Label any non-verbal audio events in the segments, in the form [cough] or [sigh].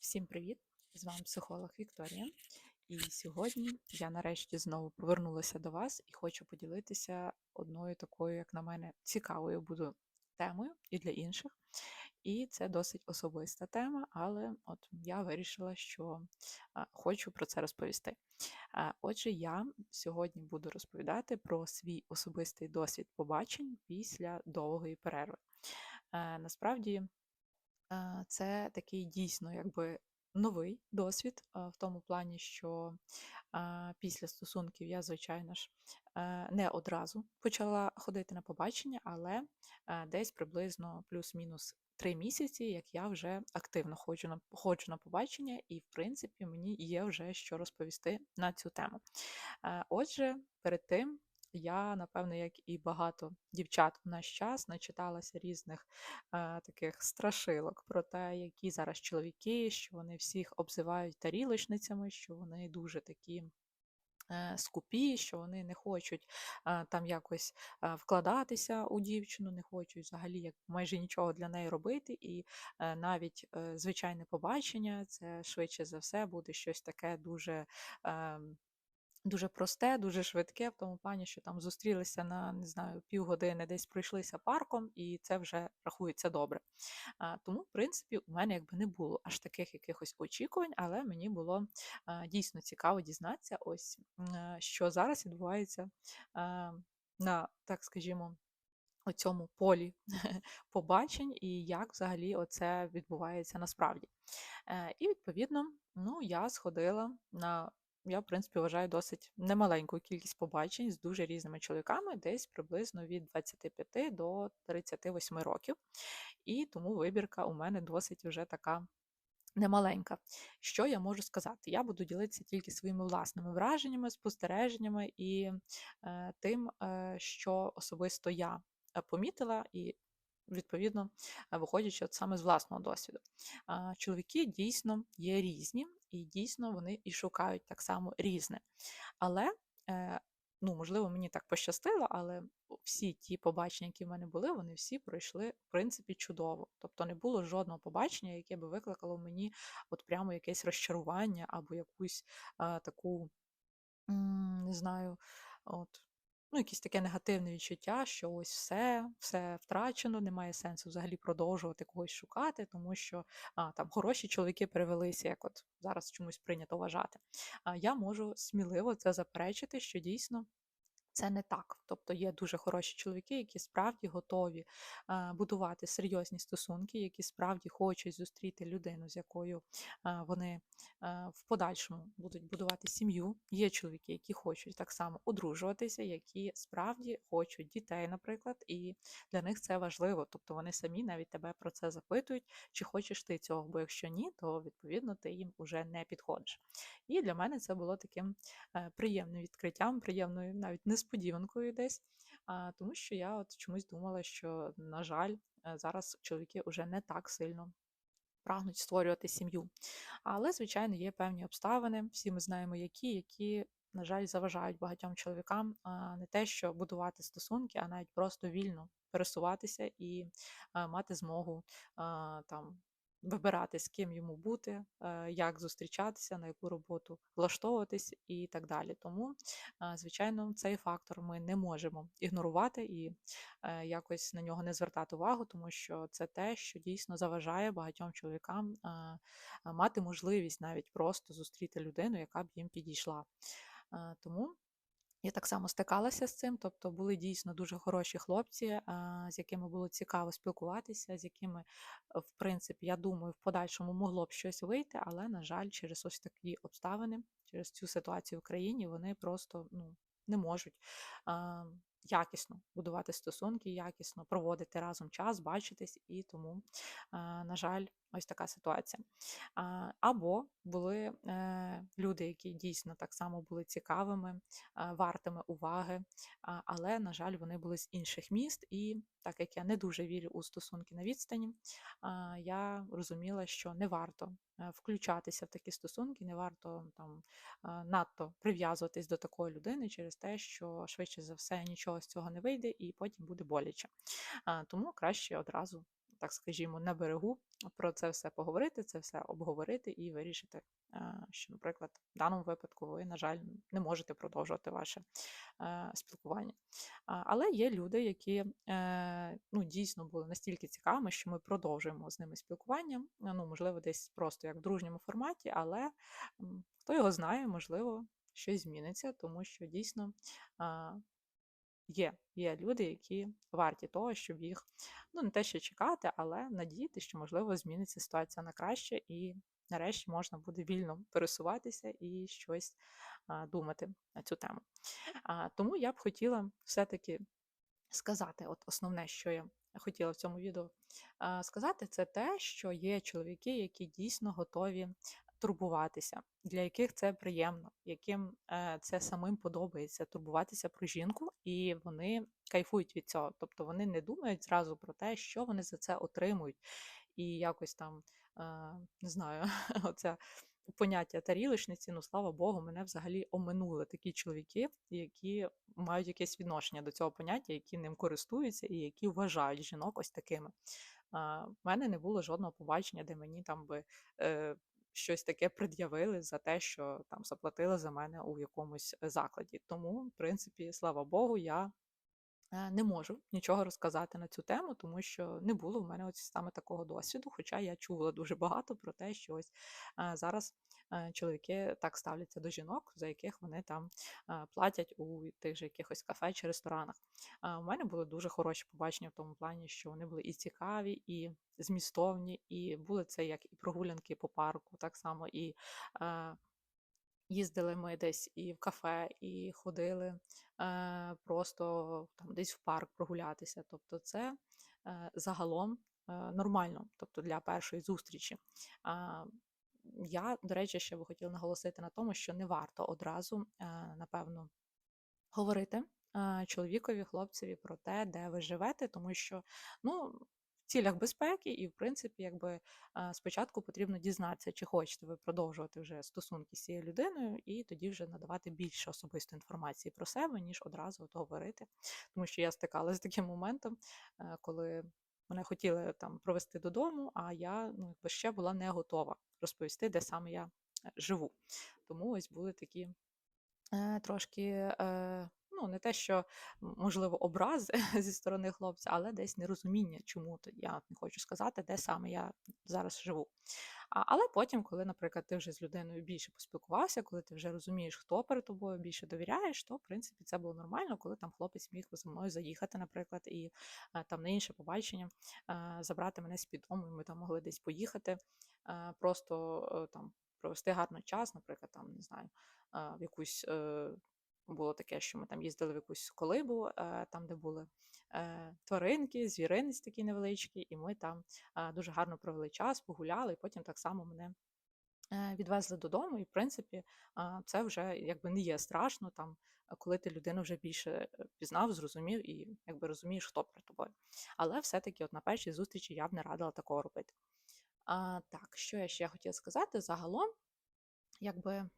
Всім привіт! З вами психолог Вікторія. І сьогодні я нарешті знову повернулася до вас і хочу поділитися одною такою, як на мене, цікавою буду темою і для інших. І це досить особиста тема, але от я вирішила, що хочу про це розповісти. Отже, я сьогодні буду розповідати про свій особистий досвід побачень після довгої перерви. Е, Насправді Це такий дійсно якби новий досвід в тому плані, що після стосунків я, звичайно ж, е, не одразу почала ходити на побачення, але е, десь приблизно плюс-мінус три місяці, як я вже активно ходжу на ходжу на побачення, і в принципі мені є вже що розповісти на цю тему. Е, Отже, перед тим я, напевно, як і багато дівчат в наш час, начиталася різних е, таких страшилок про те, які зараз чоловіки, що вони всіх обзивають тарілочницями, що вони дуже такі. е, Скупі, що вони не хочуть е, там якось е, вкладатися у дівчину, не хочуть взагалі як майже нічого для неї робити, і навіть звичайне побачення це швидше за все буде щось таке дуже ем, Дуже просте, дуже швидке, в тому плані, що там зустрілися на, не знаю, півгодини, десь пройшлися парком, і це вже рахується добре. А, Тому, в принципі, у мене якби не було аж таких якихось очікувань, але мені було а, дійсно цікаво дізнатися, ось м, що зараз відбувається а, на, так скажімо, у цьому полі [laughs] побачень і як взагалі оце відбувається насправді. Е, І відповідно, ну, я сходила на я, в принципі, вважаю досить немаленьку кількість побачень з дуже різними чоловіками, десь приблизно від 25 до 38 років. І тому вибірка у мене досить вже така немаленька. Що я можу сказати? Я буду ділитися тільки своїми власними враженнями, спостереженнями і е, тим, е, що особисто я е, помітила, і відповідно, е, виходячи от саме з власного досвіду. Чоловіки дійсно є різні, і дійсно вони і шукають так само різне. Але, е, ну, можливо, мені так пощастило, але всі ті побачення, які в мене були, вони всі пройшли, в принципі, чудово. Тобто не було жодного побачення, яке би викликало мені от прямо якесь розчарування або якусь а, таку, м, не знаю, от. Ну, якесь таке негативне відчуття, що ось все, все втрачено, немає сенсу взагалі продовжувати когось шукати, тому що а, там хороші чоловіки перевелися, як от зараз чомусь прийнято вважати. А я можу сміливо це заперечити, що дійсно це не так. Тобто є дуже хороші чоловіки, які справді готові е, будувати серйозні стосунки, які справді хочуть зустріти людину, з якою е, вони е, в подальшому будуть будувати сім'ю. Є чоловіки, які хочуть так само одружуватися, які справді хочуть дітей, наприклад, і для них це важливо. Тобто вони самі навіть тебе про це запитують, чи хочеш ти цього, бо якщо ні, то відповідно ти їм уже не підходиш. І для мене це було таким приємним відкриттям, приємною навіть несподіванкою десь, тому що я от чомусь думала, що, на жаль, е, зараз чоловіки вже не так сильно прагнуть створювати сім'ю. Але, звичайно, є певні обставини, всі ми знаємо, які, які. На жаль, заважають багатьом чоловікам не те, що будувати стосунки, а навіть просто вільно пересуватися і мати змогу там вибирати, з ким йому бути, е, як зустрічатися, на яку роботу влаштовуватись і так далі. Тому, е, звичайно, цей фактор ми не можемо ігнорувати і е, якось на нього не звертати увагу, тому що це те, що дійсно заважає багатьом чоловікам мати можливість навіть просто зустріти людину, яка б їм підійшла. Тому я так само стикалася з цим, тобто були дійсно дуже хороші хлопці, з якими було цікаво спілкуватися, з якими, е, в принципі, я думаю, в подальшому могло б щось вийти, але, на жаль, через ось такі обставини, через цю ситуацію в країні вони просто ну, не можуть якісно будувати стосунки, якісно проводити разом час, бачитись, і тому, на жаль, ось така ситуація. Або були е, люди, які дійсно так само були цікавими, вартими уваги, але, на жаль, вони були з інших міст, і так як я не дуже вірю у стосунки на відстані, я розуміла, що не варто включатися в такі стосунки, не варто там надто прив'язуватись до такої людини через те, що швидше за все нічого з цього не вийде, і потім буде боляче. Тому краще одразу так скажімо, на берегу про це все поговорити, це все обговорити і вирішити, е, що, наприклад, в даному випадку ви, на жаль, не можете продовжувати ваше е, спілкування. Але є люди, які е, ну, дійсно були настільки цікавими, що ми продовжуємо з ними спілкування. Ну, можливо, десь просто як в дружньому форматі, але хто його знає, можливо, щось зміниться, тому що дійсно є, є люди, які варті того, щоб їх ну не те, що чекати, але надіяти, що можливо зміниться ситуація на краще, і нарешті можна буде вільно пересуватися і щось думати на цю тему. Тому я б хотіла все-таки сказати, от основне, що я хотіла в цьому відео сказати, це те, що є чоловіки, які дійсно готові турбуватися, для яких це приємно, яким е, це самим подобається турбуватися про жінку, і вони кайфують від цього. Тобто вони не думають зразу про те, що вони за це отримують, і якось там не знаю, [laughs] оця. Поняття тарілочниці, ну слава Богу, мене взагалі оминули такі чоловіки, які мають якесь відношення до цього поняття, які ним користуються і які вважають жінок ось такими. В мене не було жодного побачення, де мені там би е, щось таке пред'явили за те, що там заплатили за мене у якомусь закладі. Тому, в принципі, слава Богу, я Не можу нічого розказати на цю тему, тому що не було в мене ось саме такого досвіду. Хоча я чула дуже багато про те, що ось е, зараз е, чоловіки так ставляться до жінок, за яких вони там е, платять у тих же якихось кафе чи ресторанах. Е, У мене були дуже хороші побачення в тому плані, що вони були і цікаві, і змістовні, і були це як і прогулянки по парку, так само і. Е, Їздили ми десь і в кафе, і ходили е, просто там десь в парк прогулятися. Тобто, це е, загалом е, нормально, тобто для першої зустрічі. А, я, до речі, ще би хотіла наголосити на тому, що не варто одразу, е, напевно, говорити е, чоловікові, хлопцеві про те, де ви живете, тому що ну, цілях безпеки, і, в принципі, якби спочатку потрібно дізнатися, чи хочете ви продовжувати вже стосунки з цією людиною, і тоді вже надавати більше особистої інформації про себе, ніж одразу от говорити. Тому що я стикалася з таким моментом, е, коли мене хотіли там провести додому, а я ну, якби ще була не готова розповісти, де саме я е, живу. Тому ось були такі е, трошки. Е, Ну, не те, що можливо образи [laughs] зі сторони хлопця, але десь нерозуміння, чому то я не хочу сказати, де саме я зараз живу. А, але потім, коли, наприклад, ти вже з людиною більше поспілкувався, коли ти вже розумієш, хто перед тобою більше довіряєш, то в принципі це було нормально, коли там хлопець міг за мною заїхати, наприклад, і е, там на інше побачення е, забрати мене з-під дому, і ми там могли десь поїхати, е, просто там провести гарний час, наприклад, там не знаю, в якусь. Було таке, що ми там їздили в якусь колибу, е, там, де були е, тваринки, звіринець такий невеличкий, і ми там е, дуже гарно провели час, погуляли, і потім так само мене відвезли додому. І, в принципі, це вже якби не є страшно, там, коли ти людину вже більше пізнав, зрозумів і якби розумієш, хто перед тобою. Але все-таки от на першій зустрічі я б не радила такого робити. А, так, що я ще хотіла сказати? Загалом, якби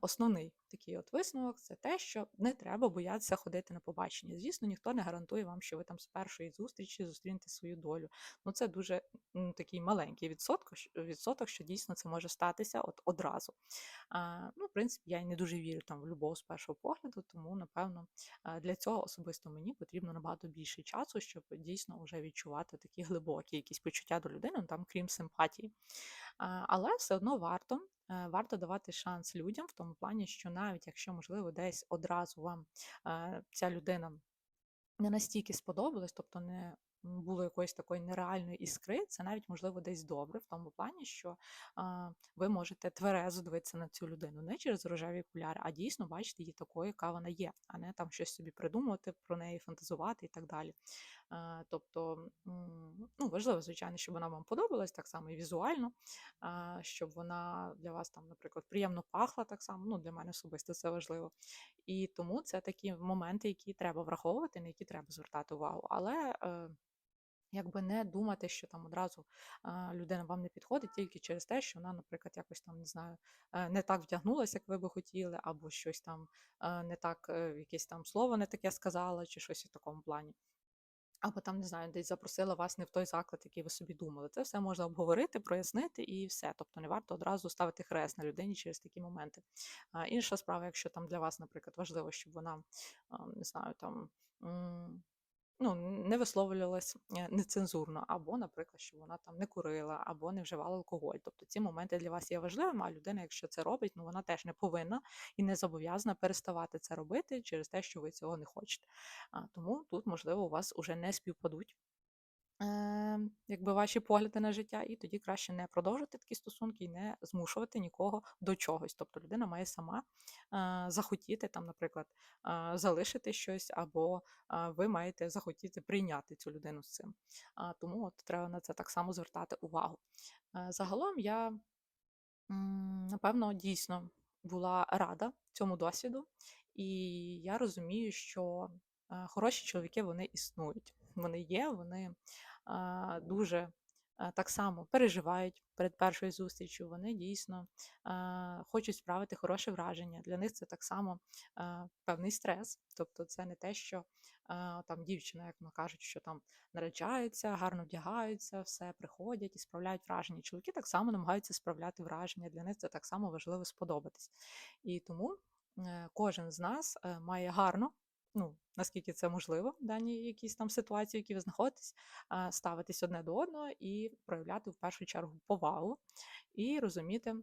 основний такий от висновок це те, що не треба боятися ходити на побачення. Звісно, ніхто не гарантує вам, що ви там з першої зустрічі зустрінете свою долю. Ну це дуже м, такий маленький відсоток, відсоток, що дійсно це може статися от одразу. А, ну, в принципі, я не дуже вірю там в любов з першого погляду, тому напевно для цього особисто мені потрібно набагато більше часу, щоб дійсно вже відчувати такі глибокі якісь почуття до людини, ну, там крім симпатії. А, Але все одно варто, е, варто давати шанс людям в тому плані, що навіть якщо, можливо, десь одразу вам е, ця людина не настільки сподобалось, тобто не було якоїсь такої нереальної іскри, це навіть можливо десь добре в тому плані, що а, ви можете тверезо дивитися на цю людину не через рожеві окуляри, а дійсно бачити її такою, яка вона є, а не там щось собі придумувати про неї, фантазувати і так далі. Тобто, ну важливо, звичайно, щоб вона вам подобалась, так само і візуально, щоб вона для вас там, наприклад, приємно пахла так само. Ну, для мене особисто це важливо. І тому це такі моменти, які треба враховувати, на які треба звертати увагу. Але е, якби не думати, що там одразу людина вам не підходить тільки через те, що вона, наприклад, якось там не знаю, е, не так вдягнулася, як ви би хотіли, або щось там е, не так, якесь там слово не таке сказала, чи щось у такому плані. Або там, не знаю, десь запросила вас не в той заклад, який ви собі думали. Це все можна обговорити, прояснити і все. Тобто не варто одразу ставити хрест на людині через такі моменти. А, інша справа, якщо там для вас, наприклад, важливо, щоб вона, не знаю, там. Ну, не висловлювалась е, нецензурно, або, наприклад, що вона там не курила, або не вживала алкоголь. Тобто ці моменти для вас є важливими, а людина, якщо це робить, ну вона теж не повинна і не зобов'язана переставати це робити через те, що ви цього не хочете. А, Тому тут, можливо, у вас уже не співпадуть якби ваші погляди на життя, і тоді краще не продовжувати такі стосунки і не змушувати нікого до чогось. Тобто людина має сама е, захотіти там, наприклад, е, залишити щось, або е, ви маєте захотіти прийняти цю людину з цим. Тому от треба на це так само звертати увагу. Е, загалом я, напевно, дійсно була рада цьому досвіду, і я розумію, що е, хороші чоловіки вони існують. Вони є, вони дуже так само переживають перед першою зустрічю. Вони дійсно хочуть справити хороше враження. Для них це так само певний стрес. Тобто, це не те, що там дівчина, як ми кажуть, що там наряджаються, гарно вдягаються, все приходять і справляють враження. Чоловіки так само намагаються справляти враження. Для них це так само важливо сподобатись. І тому е, кожен з нас е, має гарно ну, наскільки це можливо, в даній якійсь там ситуації, в якій ви знаходитесь, ставитись одне до одного і проявляти в першу чергу повагу і розуміти.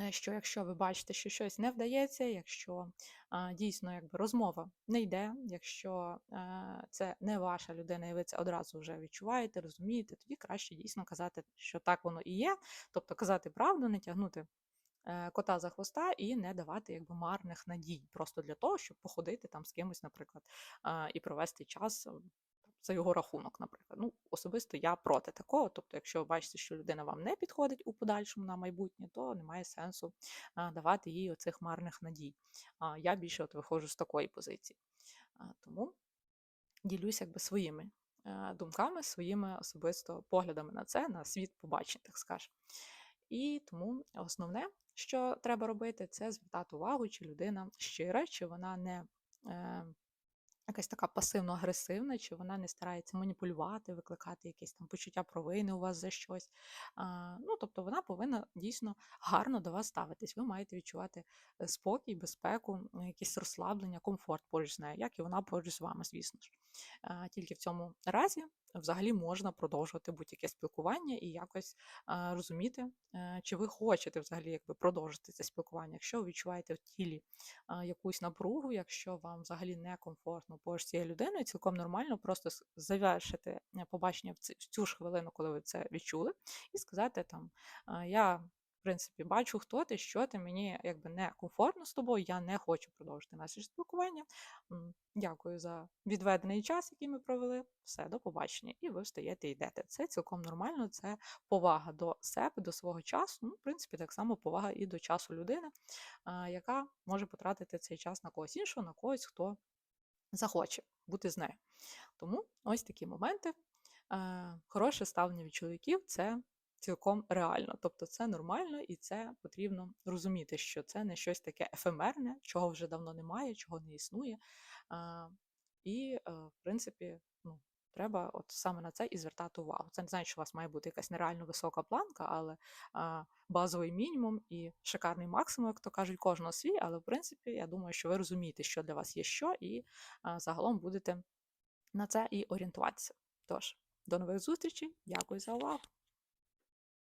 е, Що якщо ви бачите, що щось не вдається, якщо а, дійсно якби розмова не йде, якщо а, це не ваша людина, і ви це одразу вже відчуваєте, розумієте, тоді краще дійсно казати, що так воно і є, тобто казати правду, не тягнути е, кота за хвоста і не давати якби марних надій, просто для того, щоб походити там з кимось, наприклад, і провести час. е, За його рахунок, наприклад. Ну, особисто я проти такого. Тобто, якщо ви бачите, що людина вам не підходить у подальшому на майбутнє, то немає сенсу давати їй оцих марних надій. А, я більше от виходжу з такої позиції. Тому ділюсь якби своїми е, думками, своїми особисто поглядами на це, на світ побачень, так скажемо. І тому основне, що треба робити, це звертати увагу, чи людина щира, чи вона не е, якась така пасивно-агресивна, чи вона не старається маніпулювати, викликати якесь там почуття провини у вас за щось. А, ну, тобто вона повинна дійсно гарно до вас ставитись. Ви маєте відчувати е, спокій, безпеку, м, якесь розслаблення, комфорт поруч з нею, як і вона поруч з вами, звісно ж. Тільки в цьому разі взагалі можна продовжувати будь-яке спілкування і якось розуміти, е, чи ви хочете взагалі якби продовжити це спілкування. Якщо ви відчуваєте в тілі якусь напругу, якщо вам взагалі некомфортно поруч з цією людиною, цілком нормально просто завершити е, побачення в цю ж хвилину, коли ви це відчули, і сказати там: я. Принципі, бачу, хто ти, що ти, мені якби не комфортно з тобою, я не хочу продовжити наше спілкування. Дякую за відведений час, який ми провели. Все, до побачення. І ви встаєте і йдете. Це цілком нормально, це повага до себе, до свого часу. Ну, в принципі, так само повага і до часу людини, яка може потратити цей час на когось іншого, на когось, хто захоче бути з нею. Тому ось такі моменти. Хороше ставлення від чоловіків це цілком реально. Тобто це нормально і це потрібно розуміти, що це не щось таке ефемерне, чого вже давно немає, чого не існує. І, е, в принципі, ну, треба от саме на це і звертати увагу. Це не значить, що у вас має бути якась нереально висока планка, але а, базовий мінімум і шикарний максимум, як то кажуть, кожного свій. Але в принципі, я думаю, що ви розумієте, що для вас є що, і а, загалом будете на це і орієнтуватися. Тож, до нових зустрічей. Дякую за увагу.